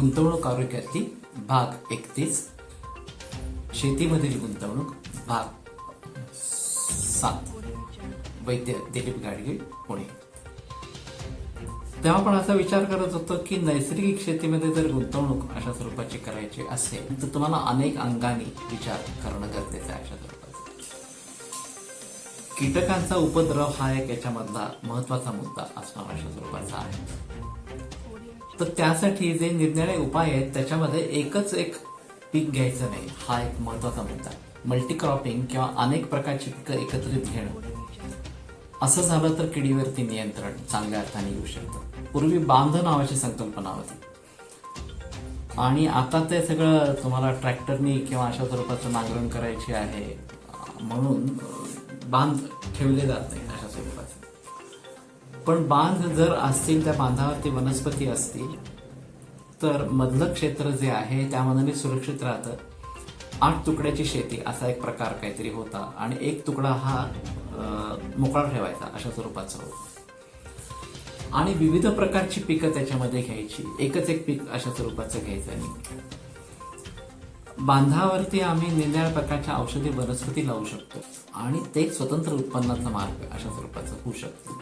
गुंतवणूक आरोग्यातली भाग एकतीस. शेतीमधील गुंतवणूक भाग सात. वैद्य दिलीप गाडगे पुणे. तेव्हा पण असा विचार करत होतो की नैसर्गिक शेतीमध्ये जर गुंतवणूक अशा स्वरूपाची करायची असेल तर तुम्हाला अनेक अंगाने विचार करणं गरजेचं आहे अशा स्वरूपाचं. कीटकांचा उपद्रव हा एक याच्यामधला महत्त्वाचा मुद्दा असणार अशा स्वरूपाचा आहे. तर त्यासाठी जे निरनिराळे उपाय आहेत त्याच्यामध्ये एकच एक पीक घ्यायचं नाही. हा एक महत्त्वाचा मुद्दा. मल्टी क्रॉपिंग किंवा अनेक प्रकारची पिकं एकत्रित घेणं. असं झालं तर किडीवरती नियंत्रण चांगल्या अर्थाने येऊ शकतं. पूर्वी बांध नावाची संकल्पना होती. आणि आता ते सगळं तुम्हाला ट्रॅक्टरनी किंवा अशा स्वरूपाचं नांगरण करायची आहे. म्हणून बांध ठेवले जात नाही. पण बांध जर असतील त्या बांधावरती वनस्पती असतील तर मधलं क्षेत्र जे आहे त्यामध्ये सुरक्षित राहतं. आठ तुकड्याची शेती असा एक प्रकार काहीतरी होता. आणि एक तुकडा हा मोकळा ठेवायचा अशा स्वरूपाचा होता. आणि विविध प्रकारची पिकं त्याच्यामध्ये घ्यायची. एकच एक पीक अशा स्वरूपाचं घ्यायचं नाही बांधावरती आम्ही निरनिळ्या प्रकारच्या औषधी वनस्पती लावू शकतो. आणि ते स्वतंत्र उत्पन्नाचा मार्ग अशा स्वरूपाचं होऊ शकतो.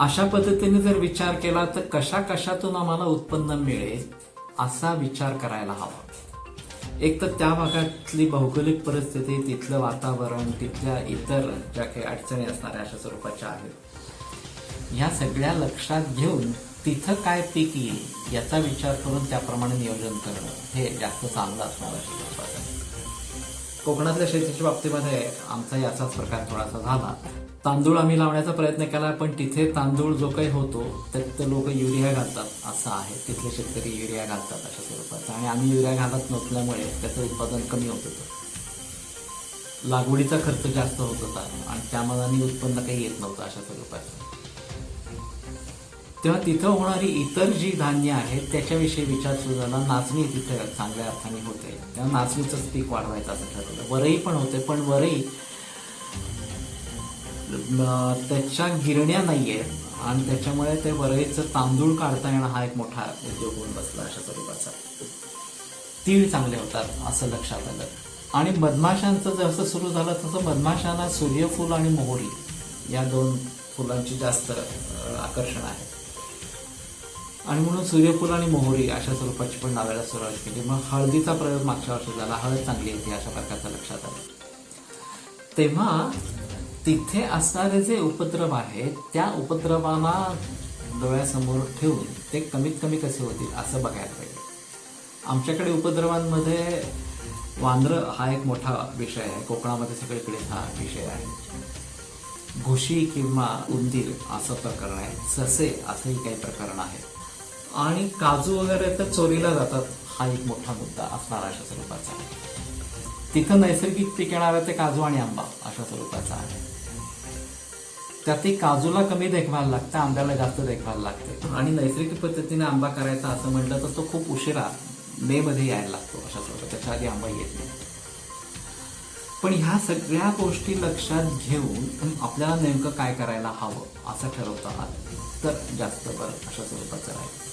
अशा पद्धतीने जर विचार केला तर कशा कशातून आम्हाला उत्पन्न मिळेल असा विचार करायला हवा एक तर त्या भागातली भौगोलिक परिस्थिती तिथलं वातावरण तिथल्या इतर ज्या काही अडचणी असणाऱ्या अशा स्वरूपाच्या आहेत ह्या सगळ्या लक्षात घेऊन तिथं काय पीक येईल याचा विचार करून त्याप्रमाणे नियोजन करणं हे जास्त चांगलं असणार अशा स्वरूपाचं आहे. कोकणातल्या शेतीच्या बाबतीमध्ये आमचा याचाच प्रकार थोडासा झाला. तांदूळ आम्ही लावण्याचा प्रयत्न केला पण तिथे तांदूळ जो काही होतो त्यात लोक युरिया घालतात असं आहे. तिथले शेतकरी युरिया घालतात अशा स्वरूपाचं. आणि आम्ही युरिया घालत नसल्यामुळे त्याचं उत्पादन कमी होत होतं. लागवडीचा खर्च जास्त होत होता आणि त्यामध्ये उत्पन्न काही येत नव्हतं अशा स्वरूपाचं. तेव्हा तिथं होणारी इतर जी धान्य आहेत त्याच्याविषयी विचार सुरू झाला. नाचणी तिथं चांगल्या अर्थाने होते. तेव्हा नाचणीचंच पीक वाढवायचं असं ठरवलं वरई पण होते पण वरई त्याच्या गिरण्या नाही आहेत आणि त्याच्यामुळे ते वरईचं तांदूळ काढता येणं हा एक मोठा उद्योग होऊन बसला अशा स्वरूपाचा. तीळ चांगले होतात असं लक्षात आलं. आणि मधमाशांचं जसं सुरू झालं तसं मधमाशांना सूर्यफूल आणि मोहरी या दोन फुलांची जास्त आकर्षण आहे. आणि म्हणून सूर्यफूल आणि मोहरी अशा स्वरूपाची पण लावायला सुरुवात केली. मग हळदीचा प्रयोग मागच्या वर्षी झाला. हळद चांगली होती अशा प्रकारचं लक्षात आलं. तेव्हा तिथे असणारे जे उपद्रव आहेत त्या उपद्रवांना डोळ्यासमोर ठेवून ते कमीत कमी कसे होतील असं बघायला पाहिजे. आमच्याकडे उपद्रवांमध्ये वांद्र हा एक मोठा विषय आहे. कोकणामध्ये सगळीकडे हा विषय आहे. घुशी किंवा उंदीर असं प्रकरण आहे. ससे असंही काही प्रकरण आहे. आणि काजू वगैरे तर चोरीला जातात. हा एक मोठा मुद्दा असणार अशा स्वरूपाचा तिथं नैसर्गिक पीक येणारं ते काजू आणि आंबा अशा स्वरूपाचा आहे. त्यातही काजूला कमी देखभाल लागते आंब्याला जास्त देखभाल लागते. आणि नैसर्गिक पद्धतीने आंबा करायचा असं म्हटलं तर तो खूप उशिरा मे मध्ये यायला लागतो अशा स्वरूपात त्याच्या आधी आंबा येत नाही. पण ह्या सगळ्या गोष्टी लक्षात घेऊन आपल्याला नेमकं काय करायला हवं असं ठरवता आलं तर जास्त बरं अशा स्वरूपाचं राहील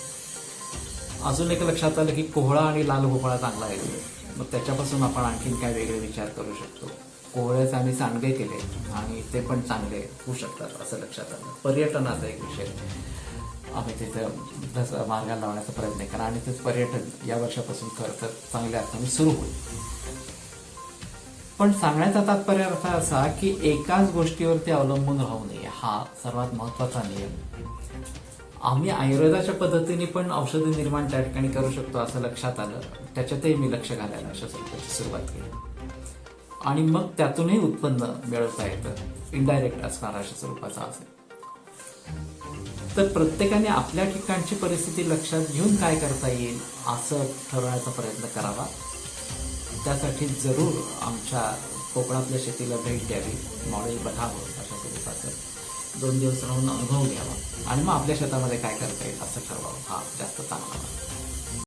अजून एक लक्षात आलं की कोहळा आणि लाल भोपळा चांगला येतो मग त्याच्यापासून आपण आणखीन काय वेगळे विचार करू शकतो? कोहळ्याचे आम्ही सांडगे केले आणि ते पण चांगले होऊ शकतात असं लक्षात आलं. पर्यटनाचा एक विषय. आम्ही तिथं जसं मार्गाला लावण्याचा प्रयत्न करा आणि तेच पर्यटन या वर्षापासून खरं तर चांगल्या अर्थाने सुरू होईल. पण सांगण्याचा तात्पर्य अर्थ असा की एकाच गोष्टीवरती अवलंबून राहू नये. हा सर्वात महत्त्वाचा नियम. आम्ही आयुर्वेदाच्या पद्धतीने पण औषधं निर्माण त्या ठिकाणी करू शकतो असं लक्षात आलं. त्याच्यातही मी लक्ष घालायला अशा स्वरूपाची सुरुवात केली. आणि मग त्यातूनही उत्पन्न मिळवता येतं. इनडायरेक्ट असणार अशा स्वरूपाचा असेल. तर प्रत्येकाने आपल्या ठिकाणची परिस्थिती लक्षात घेऊन काय करता येईल असं ठरवण्याचा प्रयत्न करावा. त्यासाठी जरूर आमच्या कोकणातल्या शेतीला भेट द्यावी. मॉडेल बघावं अशा स्वरूपाचं. दोन राहून अनुभव घ्यावा. आणि मग आपल्या शेतामध्ये काय करता येईल असं ठरवावं. हा जास्त चांगला